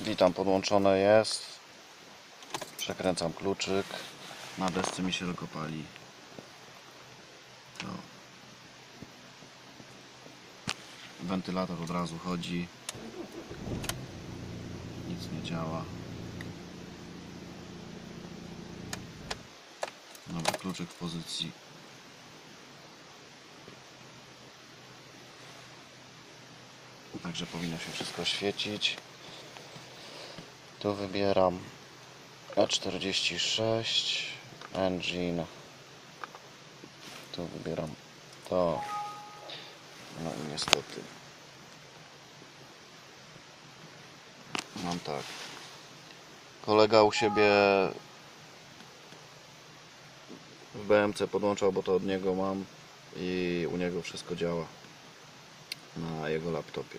Witam, podłączone jest. Przekręcam kluczyk. Na desce mi się tylko pali. To. Wentylator od razu chodzi. Nic nie działa. Nowy kluczyk w pozycji. Także powinno się wszystko świecić. Tu wybieram E46 Engine. Tu wybieram to. No i niestety. Mam tak. Kolega u siebie w BMC podłączał, bo to od niego mam i u niego wszystko działa na jego laptopie.